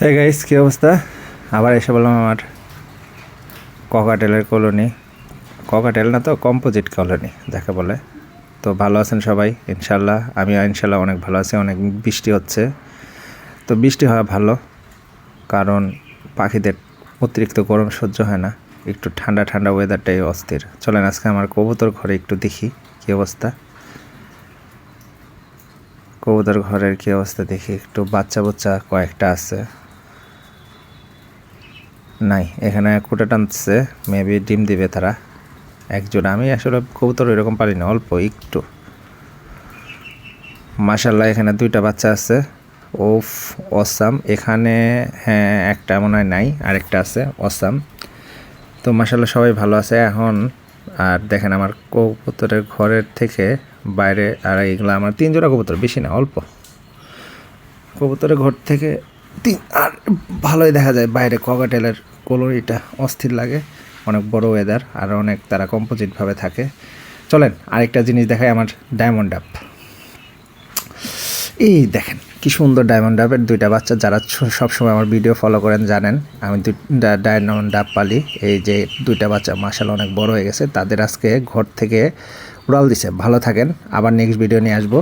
হ্যাঁ গাইস কী অবস্থা? আবার এসে বললাম আমার ককাটেলের কলোনি ককাটেল না তো কম্পোজিট কলোনি যাকে বলে। তো ভালো আছেন সবাই? ইনশাল্লাহ আমি ইনশাল্লাহ অনেক ভালো আছি, অনেক বৃষ্টি হচ্ছে। তো বৃষ্টি হওয়া ভালো, কারণ পাখিদের অতিরিক্ত গরম সহ্য হয় না। একটু ঠান্ডা ঠান্ডা ওয়েদারটাই অস্থির। চলেন আজকে আমার কবুতর ঘরে একটু দেখি, কী অবস্থা? কবুতর ঘরের কী অবস্থা দেখি, একটু বাচ্চা বাচ্চা কয়েকটা আছে। এখানে কুটা টানছে মেবি ডিম দিবে তারা। একজন, আমি আসলে কবুতর এরকম পারি না, অল্প, একটু। মাশাল্লাহ এখানে দুইটা বাচ্চা আছে। Oof awesome. এখানে হ্যাঁ একটা মনে হয় নাই, আরেকটা আছে, অসাম। তো মাশাল্লাহ সবাই ভালো আছে এখন। আর দেখেন আমার কবুতরের ঘরের থেকে বাইরে, আর এগুলো আমার তিন জোড়া কবুতর, বেশি না, অল্প। কবুতরের ঘর থেকে আর ভালোই দেখা যায় বাইরে ককাটেলের কলোরিটা অস্থির লাগে, অনেক বড় ওয়েদার আর অনেক তারা কম্পোজিটভাবে থাকে। চলেন, আরেকটা জিনিস দেখায় আমার ডায়মন্ড ডাব এই দেখেন, কি সুন্দর ডায়মন্ড ডাবের দুইটা বাচ্চা যারা সবসময় আমার ভিডিও ফলো করেন জানেন, আমি দুইটা ডায়মন্ড ডাব পালি। এই যে দুইটা বাচ্চা মাসাল অনেক বড় হয়ে গেছে, তাদের আজকে ঘর থেকে উড়াল দিছে। ভালো থাকেন, আবার নেক্সট ভিডিও নিয়ে আসব।